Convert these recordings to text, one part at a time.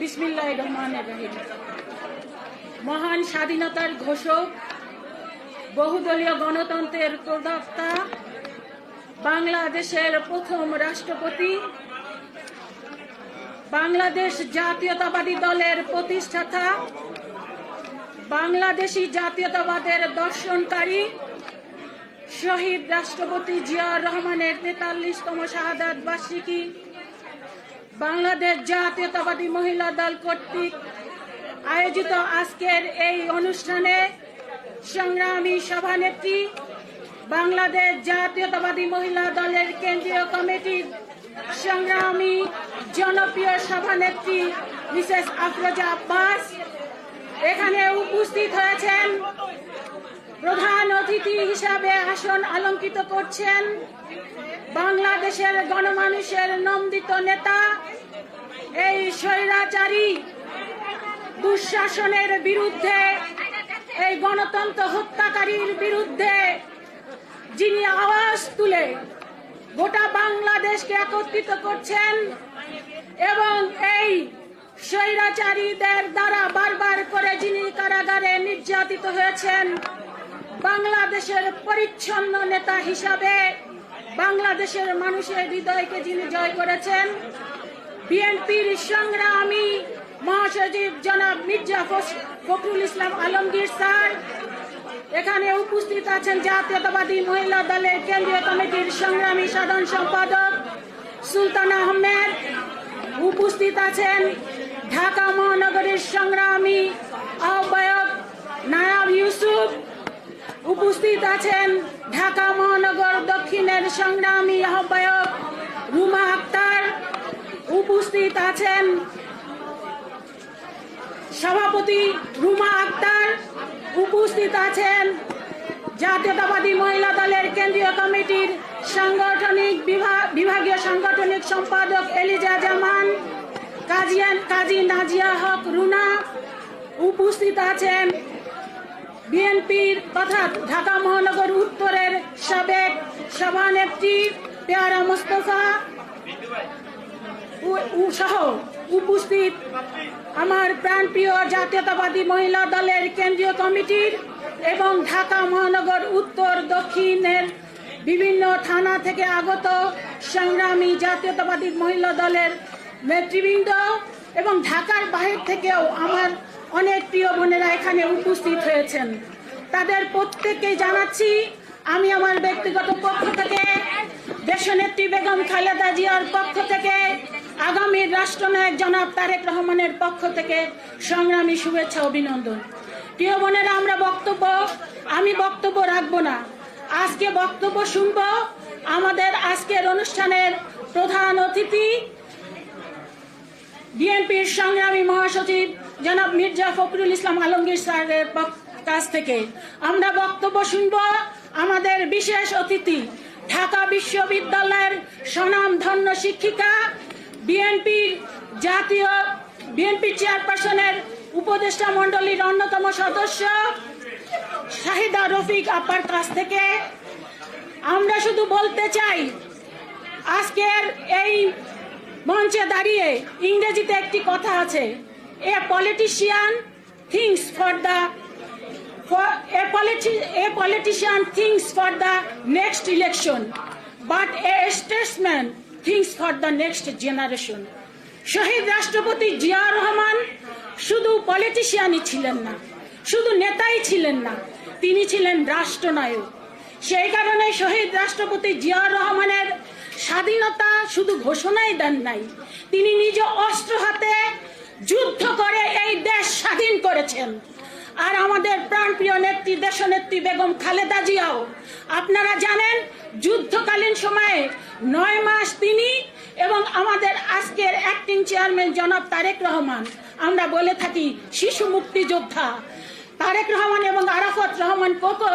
বিসমিল্লাহ রহমান রহিম। মহান স্বাধীনতার ঘোষক, বহুদলীয় গণতন্ত্রের প্রদাতা বাংলাদেশের প্রথম রাষ্ট্রপতি, বাংলাদেশ জাতীয়তাবাদী দলের প্রতিষ্ঠাতা, বাংলাদেশি জাতীয়তাবাদের দর্শনকারী, শহীদ রাষ্ট্রপতি জিয়াউর রহমানের তেতাল্লিশতম শাহাদাত বার্ষিকী বাংলাদেশ জাতীয়তাবাদী মহিলা দল কর্তৃক আয়োজিত আজকের এই অনুষ্ঠানে সংগ্রামী সভানেত্রী বাংলাদেশ জাতীয়তাবাদী মহিলা দলের কেন্দ্রীয় কমিটির সংগ্রামী জনপ্রিয় সভানেত্রী মিসেস আফরোজা আব্বাস। এখানে উপস্থিত হয়েছেন প্রধান অতিথি হিসাবে আসন অলঙ্কিত করছেন বাংলাদেশের গণমানুষের নন্দিত নেতা, এই স্বৈরাচারী দুঃশাসনের বিরুদ্ধে, এই গণতন্ত্র হত্যাকারীর বিরুদ্ধে যিনি আওয়াজ তুলে গোটা বাংলাদেশকে একত্রিত করছেন এবং এই স্বৈরাচারীদের দ্বারা বারবার করে যিনি কারাগারে নির্যাতিত হয়েছেন, বাংলাদেশের পরিচ্ছন্ন নেতা হিসাবে বাংলাদেশের মানুষের হৃদয়কে যিনি জয় করেছেন, বিএনপির সংগ্রামী মহাসচিব জনাব মির্জা ফখরুল ইসলাম আলমগীর স্যার, এখানে উপস্থিত আছেন জাতীয়তাবাদী মহিলা দলের কেন্দ্রীয় কমিটির সংগ্রামী সাধারণ সম্পাদক সুলতান আহমেদ, উপস্থিত আছেন ঢাকা মহানগরীর সংগ্রামী আহ্বায়ক নায়াব ইউসুফ, উপস্থিত আছেন ঢাকা সংগ্রামী আহ্বায়ক রুমা আক্তার উপস্থিত আছেন। সভাপতি রুমা আক্তার উপস্থিত আছেন। জাতীয়তাবাদী মহিলা দলের কেন্দ্রীয় কমিটির সাংগঠনিক বিভাগ বিভাগীয় সাংগঠনিক সম্পাদক এলিজা জামান, কাজিয়ান, কাজী নাজিয়া হক রুনা উপস্থিত আছেন। বিএনপির তথা ঢাকা মহানগর উত্তরের সাবেক সভানেত্রী পেয়ারা মোস্তফা সহ উপস্থিত আমার প্রাণপ্রিয় জাতীয়তাবাদী মহিলা দলের কেন্দ্রীয় কমিটির এবং ঢাকা মহানগর উত্তর দক্ষিণের বিভিন্ন থানা থেকে আগত সংগ্রামী জাতীয়তাবাদী মহিলা দলের নেতৃবৃন্দ এবং ঢাকার বাহির থেকেও আমার অনেক প্রিয় বোনেরা এখানে উপস্থিত হয়েছেন। তাদের প্রত্যেককে জানাচ্ছি আমি আমার ব্যক্তিগত পক্ষ থেকে, দেশনেত্রী বেগম খালেদা জিয়ার পক্ষ থেকে, আগামী রাষ্ট্রনায়ক জনাব তারেক রহমানের পক্ষ থেকে সংগ্রামী শুভেচ্ছা, অভিনন্দন। প্রিয় বোনেরা, আমরা বক্তব্য, আমি বক্তব্য রাখব না। আজকে বক্তব্য শুনব আমাদের আজকের অনুষ্ঠানের প্রধান অতিথি, বিএনপির সংগ্রামী মহাসচিব জনাব মির্জা ফখরুল ইসলাম আলমগীর স্যারের কাছ থেকে। আমরা বক্তব্য শুনব আমাদের বিশেষ অতিথি, ঢাকা বিশ্ববিদ্যালয়ের স্বনামধন্য শিক্ষিকা, বিএনপির জাতীয় বিএনপি চেয়ারপারসনের উপদেষ্টা মণ্ডলীর অন্যতম সদস্য, শাহিদা রফিক আপার কাছ থেকে। আমরা শুধু বলতে চাই, আজকের এই মঞ্চে দাঁড়িয়ে ইংরেজিতে একটি কথা আছে, a politician thinks for the a a politician thinks for the next election but a statesman thinks for the next generation শহীদ রাষ্ট্রপতি জিয়া রহমান শুধু পলিটিশিয়ানই ছিলেন না, শুধু নেতাই ছিলেন না, তিনি ছিলেন রাষ্ট্রনায়ক। সেই কারণে শহীদ রাষ্ট্রপতি জিয়াউর রহমানের স্বাধীনতা শুধু ঘোষণাই দেন নাই, তিনি নিজ অস্ত্র হাতে যুদ্ধ করে এই দেশ স্বাধীন করেছেন। আর আমাদের প্রাণপ্রিয় নেত্রী, দেশনেত্রী বেগম খালেদা জিয়াও। আপনারা জানেন, যুদ্ধকালীন সময়ে নয় মাস তিনি এবং আমাদের আজকের অ্যাক্টিং চেয়ারম্যান জনাব তারেক রহমান, আমরা বলে থাকি শিশু মুক্তিযোদ্ধা। তারেক রহমান এবং আরাফত রহমান কোকো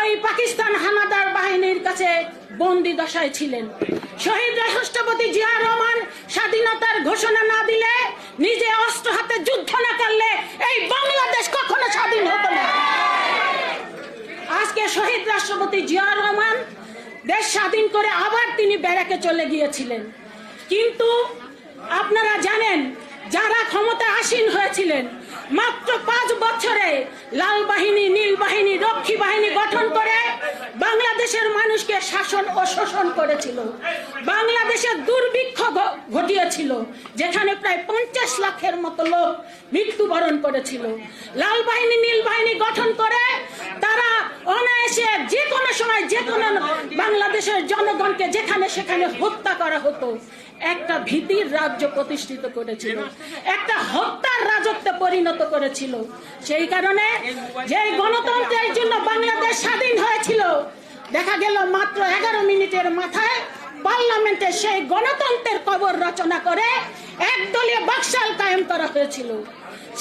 এই পাকিস্তান হানাদার বাহিনীর কাছে বন্দি দশায় ছিলেন। শহীদ রাষ্ট্রপতি জিয়া রহমান স্বাধীনতার ঘোষণা না দিলে নিজে অস্ত্র হাতে যুদ্ধ না করলে এই বাংলাদেশ কখনো স্বাধীন হতো না আজকে শহীদ রাষ্ট্রপতি জিয়া রহমান দেশ স্বাধীন করে আবার তিনি ব্যারাকে চলে গিয়েছিলেন। কিন্তু আপনারা জানেন, যারা ক্ষমতা করেছিলেন মাত্র পাঁচ বছরে লাল বাহিনী, নীল বাহিনী, রক্ষী বাহিনী গঠন করে বাংলাদেশের মানুষকে শাসন ও শোষণ করেছিল। বাংলাদেশের দুর্ভিক্ষ ঘটিয়েছিল, যেখানে প্রায় পঞ্চাশ লাখের মতো লোক মৃত্যুবরণ করেছিল। লাল বাহিনী, নীল বাহিনী গঠন করে তারা অনায়াসে যে কোনো সময় যে কোনো বাংলাদেশের জনগণকে যেখানে সেখানে হত্যা করা হতো। একটা ভীতির রাজ্য প্রতিষ্ঠিত করেছিল। একটা হত্যার রাজত্বে পরিণত করেছিল। সেই কারণে যে গণতন্ত্রের জন্য বাংলাদেশ স্বাধীন হয়েছিল দেখা গেল মাত্র এগারো মিনিটের মাথায় পার্লামেন্টে সেই গণতন্ত্রের কবর রচনা করে একদলীয় বাকশাল কায়েম করা হয়েছিল।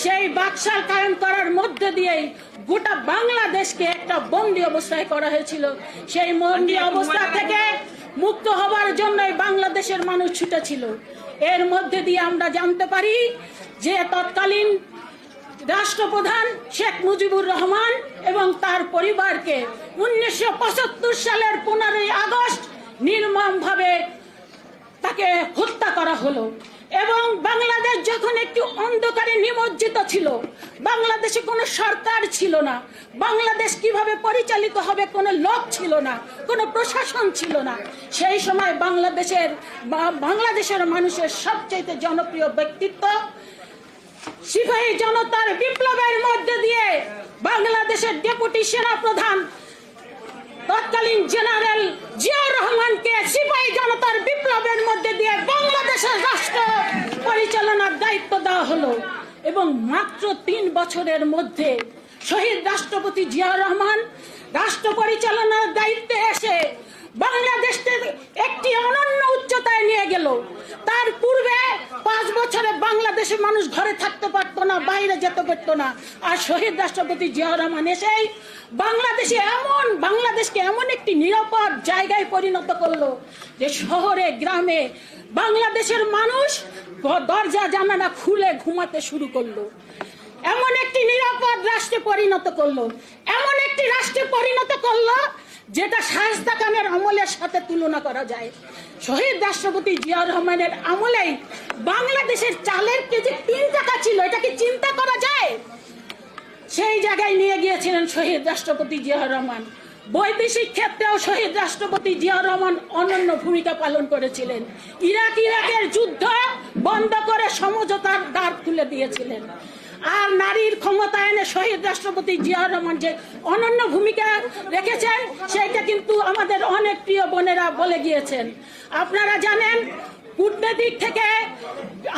সেই বাকশাল কায়েম করার মধ্যে দিয়েই গোটা বাংলাদেশকে একটা বন্দি অবস্থায় করা হয়েছিল। সেই বন্দি অবস্থা থেকে মুক্ত হবার জন্যই বাংলাদেশের মানুষ ছুটেছিল। এর মধ্যে দিয়ে আমরা জানতে পারি যে তৎকালীন রাষ্ট্রপ্রধান শেখ মুজিবুর রহমান এবং তার পরিবারকে উনিশশো পঁচাত্তর সালের পনেরোই আগস্ট নির্মমভাবে তাকে হত্যা করা হলো এবং বাংলাদেশ যখন একটি অন্ধকারে নিমজ্জিত ছিল, বাংলাদেশে কোনো সরকার ছিল না বাংলাদেশ কীভাবে পরিচালিত হবে কোনো লোক ছিল না, কোনো প্রশাসন ছিল না। সেই সময় বাংলাদেশের বাংলাদেশের মানুষের সবচেয়ে জনপ্রিয় ব্যক্তিত্ব সিপাহী জনতার বিপ্লবের মধ্যে দিয়ে বাংলাদেশের ডেপুটি সেনা প্রধান তৎকালীন জেনারেল জিয়াউর রহমানকে সিপাহী জনতার বিপ্লবের মধ্যে দিয়ে বাংলাদেশের রাষ্ট্র পরিচালনার দায়িত্ব দেওয়া হলো। এবং মাত্র তিন বছরের মধ্যে শহীদ রাষ্ট্রপতি জিয়াউর রহমান, রাষ্ট্র পরিচালনার দায়িত্বে এসে বাংলাদেশকে একটি অনন্য উচ্চতায় নিয়ে গেল। তার পূর্বে পাঁচ বছরে বাংলাদেশের মানুষ ঘরে থাকতে পারতো না, বাইরে যেতে পারতো না। আর শহীদ রাষ্ট্রপতি জিয়াউর রহমান এসেই বাংলাদেশে এমন, বাংলাদেশকে এমন একটি নিরাপদ জায়গায় পরিণত করল যে শহরে, গ্রামে বাংলাদেশের মানুষ দরজা জানালা খুলে ঘুমাতে শুরু করল। এমন একটি নিরাপদ রাষ্ট্রে পরিণত করল, এমন একটি রাষ্ট্রে পরিণত করল, যেটা শায়স্তা খানের আমলের সাথে তুলনা করা যায়। শহীদ রাষ্ট্রপতি জিয়াউর রহমানের আমলেই বাংলাদেশের চালের কেজি তিন টাকা ছিল, এটা কি চিন্তা করা যায়? সেই জায়গায় নিয়ে গিয়েছিলেন শহীদ রাষ্ট্রপতি জিয়াউর রহমান। বৈদেশিক ক্ষেত্রেও শহীদ রাষ্ট্রপতি জিয়াউর রহমান অনন্য ভূমিকা পালন করেছিলেন। ইরাক ইরাকের যুদ্ধ বন্ধ করে সমঝোতার দ্বার খুলে দিয়েছিলেন। আর নারীর ক্ষমতায়নে শহীদ রাষ্ট্রপতি জিয়াউর রহমান যে অনন্য ভূমিকা রেখেছেন, সেটা কিন্তু আমাদের অনেক প্রিয় বোনেরা বলে গিয়েছেন। আপনারা জানেন, কূটনৈতিক থেকে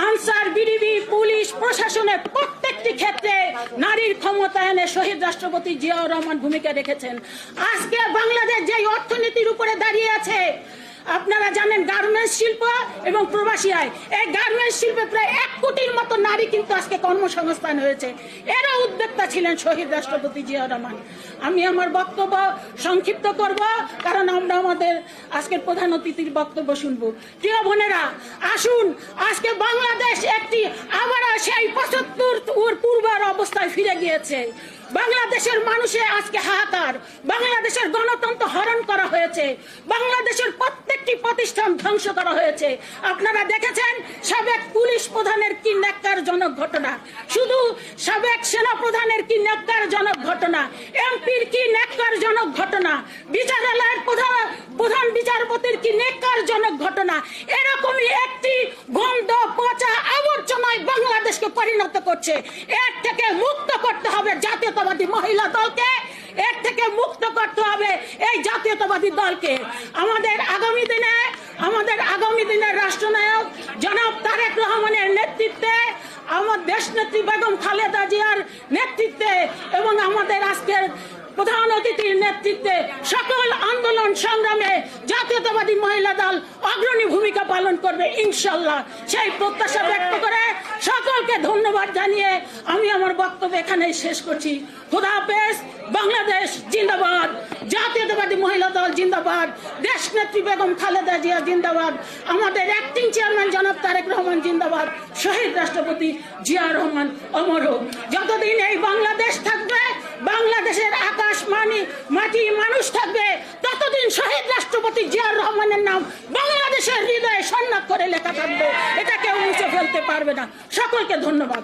আনসার বিডিবি, পুলিশ প্রশাসনের প্রত্যেকটি ক্ষেত্রে নারীর ক্ষমতায়নে শহীদ রাষ্ট্রপতি জিয়াউর রহমান ভূমিকা রেখেছেন। আজকে বাংলাদেশ যে অর্থনীতির উপরে দাঁড়িয়ে আছে আপনারা জানেন গার্মেন্টস শিল্প এবং প্রবাসী আয়। এই গার্মেন্টস শিল্পে প্রায় এক কোটির মতো নারী কিন্তু আজকে কর্মসংস্থান হয়েছে। এরা উদ্যোক্তা ছিলেন শহীদ রাষ্ট্রপতি জিয়াউর রহমান। আমি আমার বক্তব্য সংক্ষিপ্ত করব, কারণ আমরা আমাদের আজকের প্রধান অতিথির বক্তব্য শুনব। প্রিয় বোনেরা, আসুন, আজকে বাংলাদেশ একটি আবারও সেই পঁচাত্তর পূর্বের অবস্থায় ফিরে গিয়েছে। বাংলাদেশের মানুষের আজকে হাহাকার, বাংলাদেশের গণতন্ত্র হরণ করা হয়েছে, বাংলাদেশের প্রত্যেকটি প্রতিষ্ঠান ধ্বংস করা হয়েছে। আপনারা দেখেছেন সাবেক পুলিশ প্রধানের কি ন্যাক্কারজনক ঘটনা। শুধু সাবেক সেনা প্রধানের কি ন্যাক্কারজনক ঘটনা, এমপির কি ন্যাক্কারজনক ঘটনা, বিচারালয়ের প্রধান প্রধান বিচারপতির কি ন্যাক্কারজনক ঘটনা, এরকমই একটি গন্ধ, পচা, আবর্জনায় বাংলাদেশকে পরিণত করছে। এর থেকে মুক্ত করতে হবে জাতীয়তাবাদী মহিলা দলকে, এর থেকে মুক্ত করতে হবে এই জাতীয়তাবাদী দলকে। আমাদের আগামী দিনে, আমাদের আগামী দিনের রাষ্ট্রনায়ক জনাব তারেক রহমানের নেতৃত্বে, আমার দেশ নেত্রী বেগম খালেদা জিয়ার নেতৃত্বে এবং আমাদের আজকের প্রধান অতিথির নেতৃত্বে সকল আন্দোলন সংগ্রামে জাতীয়তাবাদী মহিলা দল অগ্রণী ভূমিকা পালন করবে, ইনশাল্লাহ। সেই প্রত্যাশা ব্যক্ত করে সকলকে ধন্যবাদ জানিয়ে আমি আমার বক্তব্য এখানেই শেষ করছি। খুদা বাংলাদেশ জিন্দাবাদ। জাতীয়তাবাদী মহিলা দল জিন্দাবাদ। দেশ নেত্রী বেগম খালেদা জিয়া জিন্দাবাদ। আমাদের অ্যাক্টিং চেয়ারম্যান জনাব তারেক রহমান জিন্দাবাদ। শহীদ রাষ্ট্রপতি জিয়া রহমান অমর হোক। যতদিন এই বাংলাদেশ থাকবে বাংলাদেশের আকাশ মানি, মাটি মানুষ থাকবে। ততদিন শহীদ রাষ্ট্রপতি জিয়ার রহমানের নাম বাংলাদেশের হৃদয়ে সন্ন্যাপ করে লেখা থাকবে। এটা কেউ মুছে ফেলতে পারবে না। সকলকে ধন্যবাদ।